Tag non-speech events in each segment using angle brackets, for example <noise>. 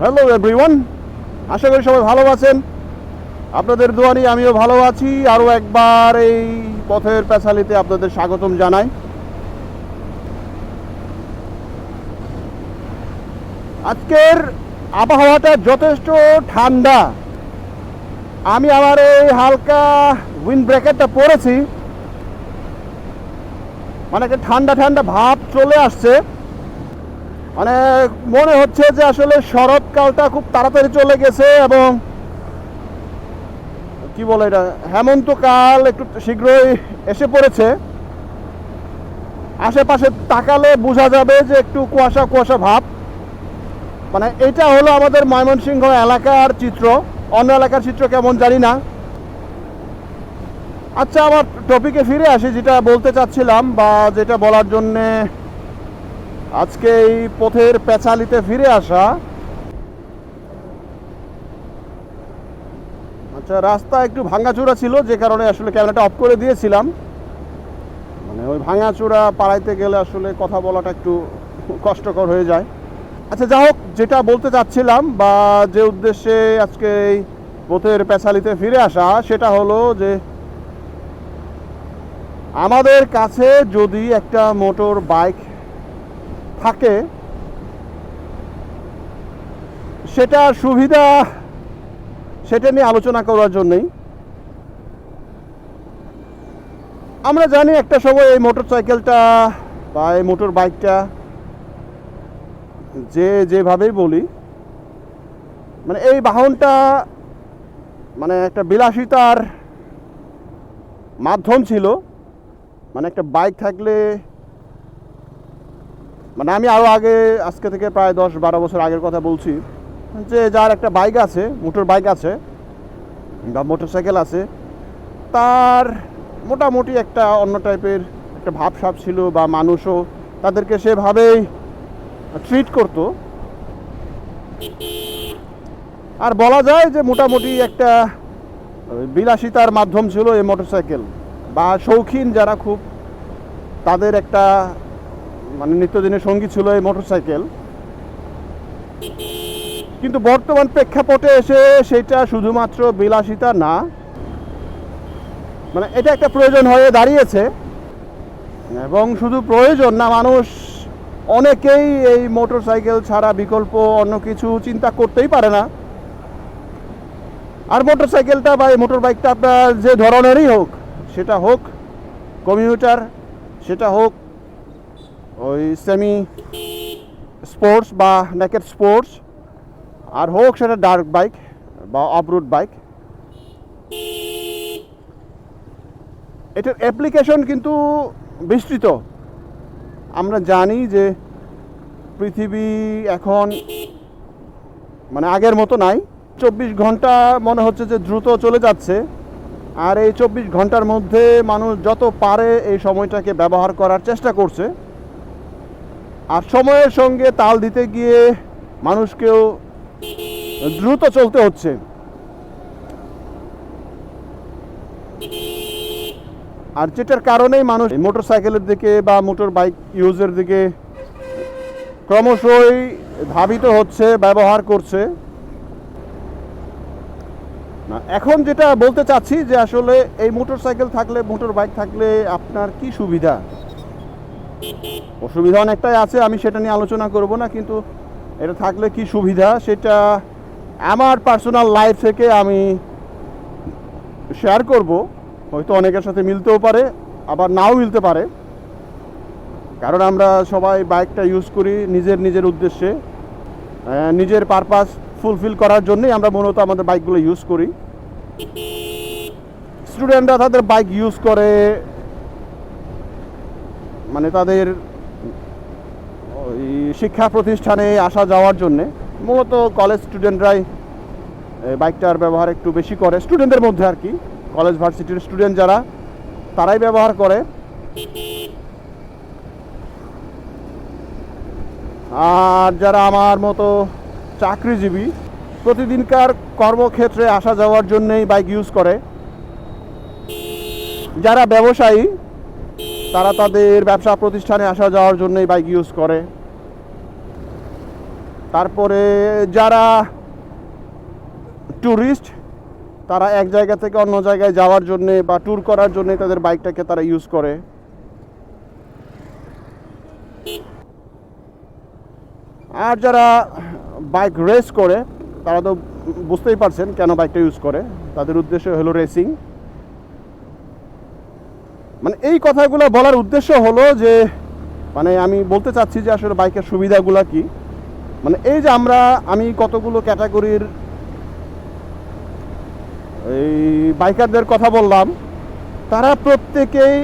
Hello everyone আশা করি সবাই ভালো আছেন। আপনাদের দোয়ানি আমিও ভালো আছি। আরও একবার এই পথের পেছালিতে আপনাদের স্বাগতম জানাই। আজকের আবহাওয়াটা যথেষ্ট ঠান্ডা। আমি আমার এই হালকা উইন্ড ব্রেকারটা পরেছি মানে ঠান্ডা ঠান্ডা ভাব চলে আসছে। মানে মনে হচ্ছে যে আসলে শরৎকালটা খুব তাড়াতাড়ি চলে গেছে এবং কি বলে এটা, হেমন্তকাল একটু শীঘ্রই এসে পড়েছে। আশেপাশে তাকালে বোঝা যাবে যে একটু কুয়াশা কুয়াশা ভাব। মানে এটা হলো আমাদের ময়মনসিংহ এলাকার চিত্র। অন্য এলাকার চিত্র কেমন জানি না। আচ্ছা আমার টপিকে ফিরে আসি, যেটা বলতে চাচ্ছিলাম বা যেটা বলার জন্যে আজকে এই পথের পেঁচালিতে ফিরে আসা। আচ্ছা রাস্তা একটু ভাঙাচোরা ছিল, যে কারণে আসলে ক্যামেরাটা অফ করে দিয়েছিলাম। মানে ওই ভাঙাচোরা পাড়াইতে গেলে আসলে কথা বলাটা একটু কষ্টকর হয়ে যায়। আচ্ছা যা হোক, যেটা বলতে চাচ্ছিলাম বা যে উদ্দেশ্যে আজকে এই পথের পেঁচালিতে ফিরে আসা, সেটা হলো যে আমাদের কাছে যদি একটা মোটর বাইক থাকে সেটার সুবিধা, সেটা নিয়ে আলোচনা করার জন্যই। আমরা জানি একটা সময় এই মোটর সাইকেলটা বা এই মোটর বাইকটা যে যেভাবেই বলি মানে এই বাহনটা মানে একটা বিলাসিতার মাধ্যম ছিল। মানে একটা বাইক থাকলে মানে আমি আরও আগে, আজকে থেকে প্রায় দশ বারো বছর আগের কথা বলছি যে যার একটা বাইক আছে, মোটর বাইক আছে বা মোটর সাইকেল আছে, তার মোটামুটি একটা অন্য টাইপের একটা ভাবসাব ছিল বা মানুষও তাদেরকে সেভাবেই ট্রিট করতো। আর বলা যায় যে মোটামুটি একটা বিলাসিতার মাধ্যম ছিল এই মোটরসাইকেল বা শৌখিন যারা খুব তাদের একটা মানে নিত্যদিনের সঙ্গী ছিল এই মোটরসাইকেল। কিন্তু বর্তমান প্রেক্ষাপটে এসে সেটা শুধুমাত্র বিলাসিতা না মানে এটা একটা প্রয়োজন হয়ে দাঁড়িয়েছে। এবং শুধু প্রয়োজন না, মানুষ অনেকেই এই মোটরসাইকেল ছাড়া বিকল্প অন্য কিছু চিন্তা করতেই পারে না। আর মোটরসাইকেলটা বা এই মোটর বাইকটা আপনার যে ধরনেরই হোক, সেটা হোক কমিউটার, সেটা হোক ওই সেমি স্পোর্টস বা নেকেট স্পোর্টস আর হোক সেটা ডার্ক বাইক বা অফরোড বাইক এটার অ্যাপ্লিকেশন কিন্তু বিস্তৃত। আমরা জানি যে পৃথিবী এখন মানে আগের মতো নাই। চব্বিশ ঘণ্টা মনে হচ্ছে যে দ্রুত চলে যাচ্ছে। আর এই চব্বিশ ঘণ্টার মধ্যে মানুষ যত পারে এই সময়টাকে ব্যবহার করার চেষ্টা করছে। আর সময়ের সঙ্গে তাল দিতে গিয়ে মানুষকেও দ্রুত চলতে হচ্ছে। আর যেটার কারণেই মানুষ মোটর সাইকেলের দিকে বা মোটর বাইক ইউজের দিকে ক্রমশই ধাবিত হচ্ছে, ব্যবহার করছে। না, এখন যেটা বলতে চাচ্ছি যে আসলে এই মোটর সাইকেল থাকলে মোটর বাইক থাকলে আপনার কি সুবিধা? অসুবিধা অনেকটাই আছে, আমি সেটা নিয়ে আলোচনা করব না, কিন্তু এটা থাকলে কি সুবিধা? সেটা আমার পার্সোনাল লাইফ থেকে আমি শেয়ার করব। হয়তো অনেকের সাথে মিলতেও পারে, আবার নাও মিলতে পারে। কারণ আমরা সবাই বাইকটা ইউজ করি নিজের নিজের উদ্দেশ্যে। নিজের পারপাস ফুলফিল করার জন্যই আমরা মূলত আমাদের বাইকগুলো ইউজ করি। স্টুডেন্টরা তাদের বাইক ইউজ করে মানে তাদের শিক্ষা প্রতিষ্ঠানে আসা যাওয়ার জন্যে মূলত কলেজ স্টুডেন্টরাই বাইকটার ব্যবহার একটু বেশি করে। স্টুডেন্টদের মধ্যে আর কি কলেজ ভার্সিটির স্টুডেন্ট যারা, তারাই ব্যবহার করে। আর যারা আমার মতো চাকরিজীবী, প্রতিদিনকার কর্মক্ষেত্রে আসা যাওয়ার জন্যই বাইক ইউজ করে। যারা ব্যবসায়ী তারা তাদের ব্যবসা প্রতিষ্ঠানে আসা যাওয়ার জন্যই বাইক ইউজ করে। তারপরে যারা ট্যুরিস্ট তারা এক জায়গা থেকে অন্য জায়গায় যাওয়ার জন্যে বা ট্যুর করার জন্যে তাদের বাইকটাকে তারা ইউজ করে। আর যারা বাইক রেস করে, তারা তো বুঝতেই পারছেন কেন বাইকটা ইউজ করে। তাদের উদ্দেশ্য হলো রেসিং মানে এই কথাগুলো বলার উদ্দেশ্য হলো যে মানে আমি বলতে চাচ্ছি যে আসলে বাইকের সুবিধাগুলো কি? মানে এই যে আমরা, আমি কতগুলো ক্যাটাগরির এই বাইকারদের কথা বললাম, তারা প্রত্যেকেই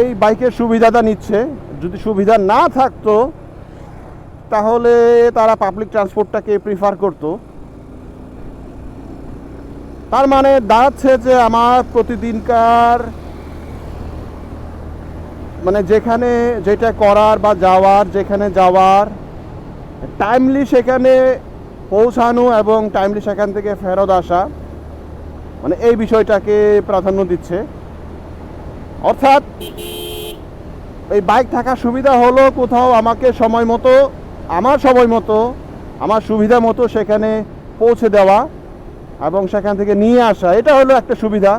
এই বাইকের সুবিধাটা নিচ্ছে। যদি সুবিধা না থাকতো, তাহলে তারা পাবলিক ট্রান্সপোর্টটাকে প্রিফার করতো। তার মানে দাঁড়াচ্ছে যে আমার প্রতিদিনকার মানে যেখানে যেটা করার বা যাওয়ার, যেখানে যাওয়ার টাইমলি সেখানে পৌঁছানো এবং টাইমলি সেখান থেকে ফেরত আসা মানে এই বিষয়টাকে প্রাধান্য দিচ্ছে। অর্থাৎ এই বাইক থাকার সুবিধা হলো কোথাও আমাকে সময় মতো, আমার সময় মতো, আমার সুবিধা মতো সেখানে পৌঁছে দেওয়া এবং সেখান থেকে নিয়ে আসা, এটা হলো একটা সুবিধা।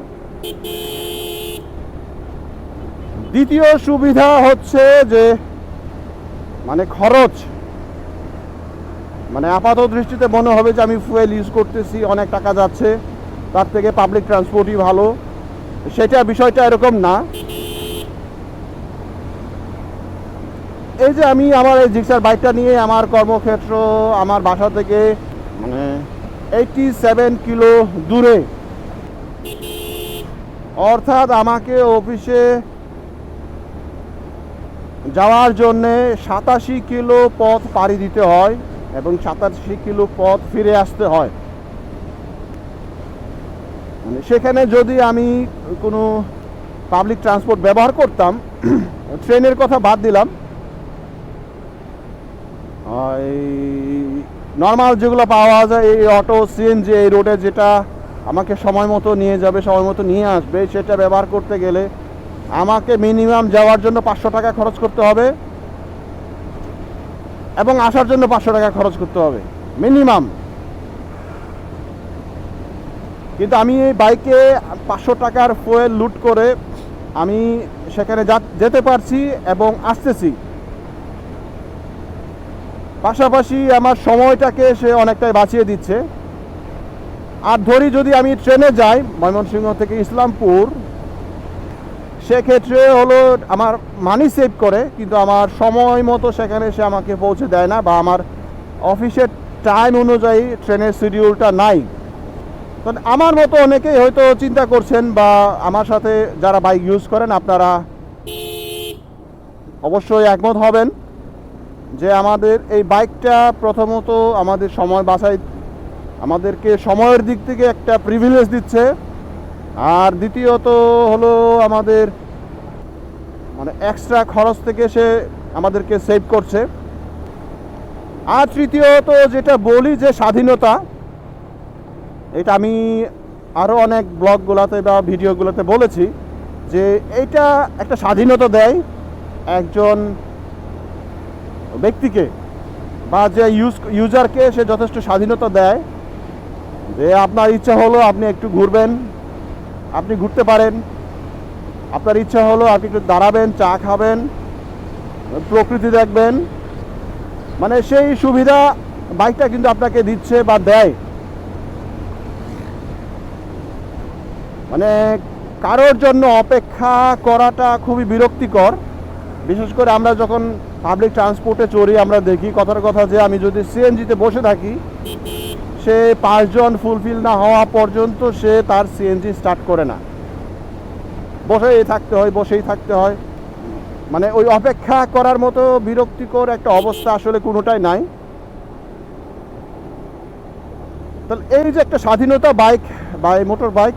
দ্বিতীয় সুবিধা হচ্ছে যে মানে খরচ। মানে আপাত দৃষ্টিতে মনে হবে যে আমি ফুয়েল ইউজ করতেছি, অনেক টাকা যাচ্ছে, তার থেকে পাবলিক ট্রান্সপোর্টই ভালো। সেটা বিষয়টা এরকম না। এই যে আমি আমার এই জিক্সার বাইকটা নিয়ে আমার কর্মক্ষেত্র, আমার বাসা থেকে মানে এইটি সেভেন কিলো দূরে। অর্থাৎ আমাকে অফিসে যাওয়ার জন্যে সাতাশি কিলো পথ পাড়ি দিতে হয় এবং সাতাশি কিলো পথ ফিরে আসতে হয়। মানে সেখানে যদি আমি কোনো পাবলিক ট্রান্সপোর্ট ব্যবহার করতাম, <clears throat> ট্রেনের কথা বাদ দিলাম। নর্মাল যেগুলো পাওয়া যায়, এই অটো সিএনজি এই রোডে যেটা আমাকে সময় মতো নিয়ে যাবে, সময় মতো নিয়ে আসবে, সেটা ব্যবহার করতে গেলে আমাকে মিনিমাম যাওয়ার জন্য পাঁচশো টাকা খরচ করতে হবে এবং আসার জন্য পাঁচশো টাকা খরচ করতে হবে, মিনিমাম। কিন্তু আমি এই বাইকে পাঁচশো টাকার ফুয়েল লুট করে আমি সেখানে যেতে পারছি এবং আসতেছি। পাশাপাশি আমার সময়টাকে সে অনেকটাই বাঁচিয়ে দিচ্ছে। আর ধরি যদি আমি ট্রেনে যাই, ময়মনসিংহ থেকে ইসলামপুর সেক্ষেত্রে হলো আমার মানি সেভ করে, কিন্তু আমার সময় মতো সেখানে সে আমাকে পৌঁছে দেয় না বা আমার অফিসের টাইম অনুযায়ী ট্রেনের শিডিউলটা নাই। তো আমার মতো অনেকেই হয়তো চিন্তা করছেন বা আমার সাথে যারা বাইক ইউজ করেন, আপনারা অবশ্যই একমত হবেন যে আমাদের এই বাইকটা প্রথমত আমাদের সময় বাঁচাই আমাদেরকে সময়ের দিক থেকে একটা প্রিভিলেজ দিচ্ছে। আর দ্বিতীয়ত হলো আমাদের মানে এক্সট্রা খরচ থেকে সে আমাদেরকে সেভ করছে। আর তৃতীয়ত যেটা বলি যে স্বাধীনতা, এটা আমি আরও অনেক ব্লগগুলোতে বা ভিডিওগুলোতে বলেছি যে এটা একটা স্বাধীনতা দেয় একজন ব্যক্তিকে বা যে ইউজ ইউজারকে সে যথেষ্ট স্বাধীনতা দেয়। যে আপনার ইচ্ছা হলো আপনি একটু ঘুরবেন আপনি ঘুরতে পারেন। আপনার ইচ্ছা হলো আপনি একটু দাঁড়াবেন, চা খাবেন, প্রকৃতি দেখবেন। মানে সেই সুবিধা বাইকটা কিন্তু আপনাকে দিচ্ছে বা দেয়। মানে কারোর জন্য অপেক্ষা করাটা খুবই বিরক্তিকর। বিশেষ করে আমরা যখন পাবলিক ট্রান্সপোর্টে চড়ি, আমরা দেখি কথার কথা যে আমি যদি সিএনজিতে বসে থাকি সে পাঁচজন ফুলফিল না হওয়া পর্যন্ত সে তার সিএনজি স্টার্ট করে না। বসেই থাকতে হয়, বসেই থাকতে হয়। মানে ওই অপেক্ষা করার মতো বিরক্তিকর একটা অবস্থা আসলে কোনোটাই নাই। তাহলে এই যে একটা স্বাধীনতা বাইক বা এই মোটর বাইক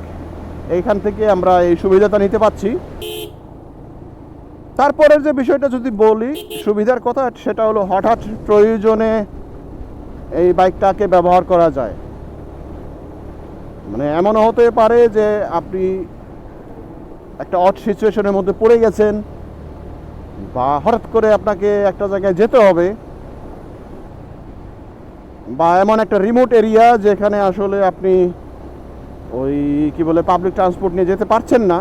এইখান থেকে আমরা এই সুবিধাটা নিতে পাচ্ছি তারপরের যে বিষয়টা যদি বলি, সুবিধার কথা সেটা হলো হঠাৎ প্রয়োজনে এই বাইকটাকে ব্যবহার করা যায়। মানে এমনও হতে পারে যে আপনি একটা অট সিচুয়েশনের মধ্যে পড়ে গেছেন বা হঠাৎ করে আপনাকে একটা জায়গায় যেতে হবে বা এমন একটা রিমোট এরিয়া যেখানে আসলে আপনি ওই কি বলে পাবলিক ট্রান্সপোর্ট নিয়ে যেতে পারছেন না,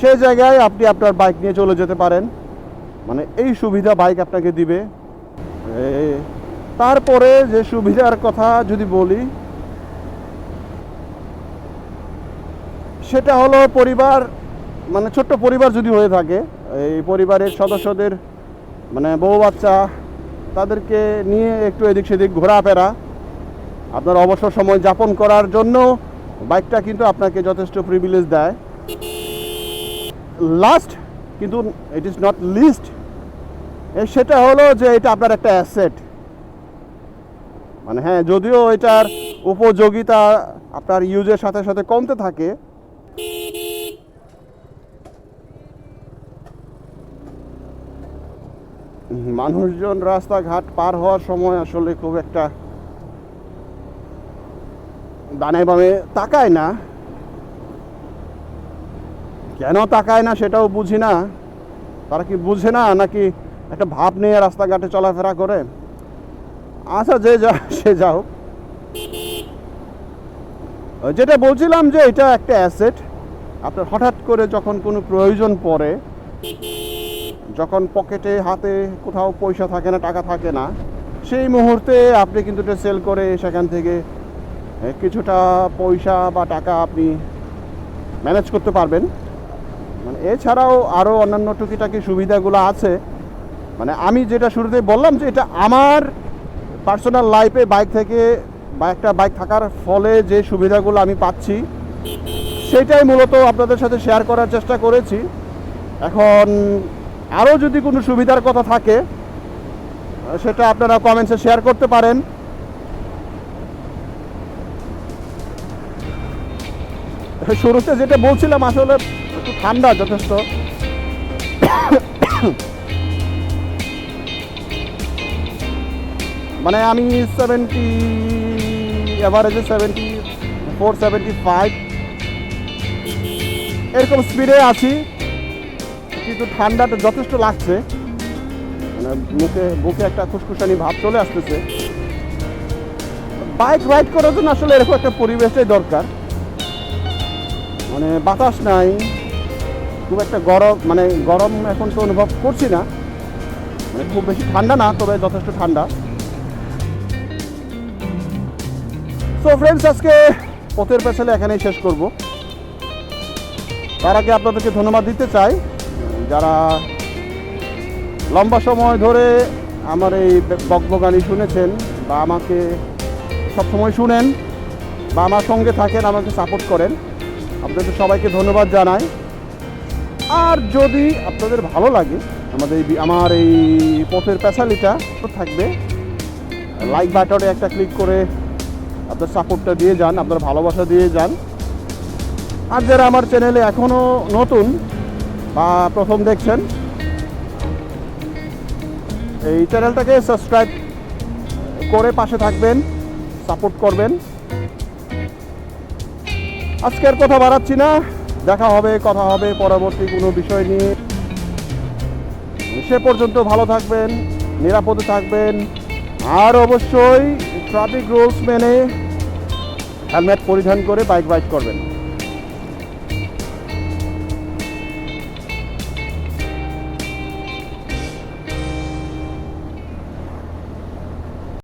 সেই জায়গায় আপনি আপনার বাইক নিয়ে চলে যেতে পারেন। মানে এই সুবিধা বাইক আপনাকে দিবে। তারপরে যে সুবিধার কথা যদি বলি, সেটা হলো পরিবার মানে ছোট্ট পরিবার যদি হয়ে থাকে, এই পরিবারের সদস্যদের মানে বউ বাচ্চা, তাদেরকে নিয়ে একটু এদিক সেদিক ঘোরাফেরা, আপনার অবসর সময় যাপন করার জন্য বাইকটা কিন্তু আপনাকে যথেষ্ট প্রিভিলেজ দেয়। লাস্ট কিন্তু ইট ইজ নট লিস্ট সেটা হলো যে এটা আপনার একটা অ্যাসেট মানে হ্যাঁ যদিও এটার উপযোগিতা আপনার ইউজের সাথে সাথে কমতে থাকে। মানুষজন রাস্তাঘাট পার হওয়ার সময় আসলে খুব একটা ডানে বামে তাকায় না। কেন তাকায় না সেটাও বুঝি না। তারা কি বুঝে না নাকি একটা ভাব নিয়ে রাস্তাঘাটে চলাফেরা করে? আচ্ছা যে যা, সে যাও যেটা বলছিলাম যে এটা একটা অ্যাসেট আপনার হঠাৎ করে যখন কোনো প্রয়োজন পড়ে, যখন পকেটে, হাতে কোথাও পয়সা থাকে না, টাকা থাকে না, সেই মুহূর্তে আপনি কিন্তু এটা সেল করে সেখান থেকে কিছুটা পয়সা বা টাকা আপনি ম্যানেজ করতে পারবেন। মানে এছাড়াও আরও অন্যান্য টুকিটাকি সুবিধাগুলো আছে। মানে আমি যেটা শুরুতে বললাম যে এটা আমার পার্সোনাল লাইফে বাইক থেকে একটা বাইক থাকার ফলে যে সুবিধাগুলো আমি পাচ্ছি, সেটাই মূলত আপনাদের সাথে শেয়ার করার চেষ্টা করেছি। এখন আরও যদি কোনো সুবিধার কথা থাকে, সেটা আপনারা কমেন্টসে শেয়ার করতে পারেন। শুরুতে যেটা বলছিলাম, আসলে একটু ঠান্ডা যথেষ্ট। মানে আমি সেভেন্টি অ্যাভারেজে সেভেন্টি ফোর সেভেন্টি ফাইভ এরকম স্পিডে আছি, কিন্তু ঠান্ডাটা যথেষ্ট লাগছে। মানে মুখে, বুকে একটা খুসখুসানি ভাব চলে আসতেছে। বাইক রাইড করার জন্য আসলে এরকম একটা পরিবেশটাই দরকার। মানে বাতাস নাই, খুব একটা গরম মানে গরম এখন তো অনুভব করছি না। মানে খুব বেশি ঠান্ডা না, তবে যথেষ্ট ঠান্ডা। সো ফ্রেন্ডস আজকে পথের পেছালে এখানেই শেষ করব। তার আগে আপনাদেরকে ধন্যবাদ দিতে চাই। যারা লম্বা সময় ধরে আমার এই বকবগানি শুনেছেন বা আমাকে সবসময় শুনেন বা আমার সঙ্গে থাকেন, আমাকে সাপোর্ট করেন, আপনাদের সবাইকে ধন্যবাদ জানাই। আর যদি আপনাদের ভালো লাগে, আমাদের আমার এই পথের পেশালিটা থাকবে। লাইক বাটনে একটা ক্লিক করে আপনার সাপোর্টটা দিয়ে যান, আপনার ভালোবাসা দিয়ে যান। আর যারা আমার চ্যানেলে এখনও নতুন বা প্রথম দেখছেন, এই চ্যানেলটাকে সাবস্ক্রাইব করে পাশে থাকবেন সাপোর্ট করবেন। আজকের কথা বাড়াচ্ছি না, দেখা হবে, কথা হবে, পরবর্তী কোনো বিষয় নিয়ে। সে পর্যন্ত ভালো থাকবেন, নিরাপদে থাকবেন, আর অবশ্যই ট্রাফিক রুলস মেনে হেলমেট পরিধান করে বাইক রাইড করবেন।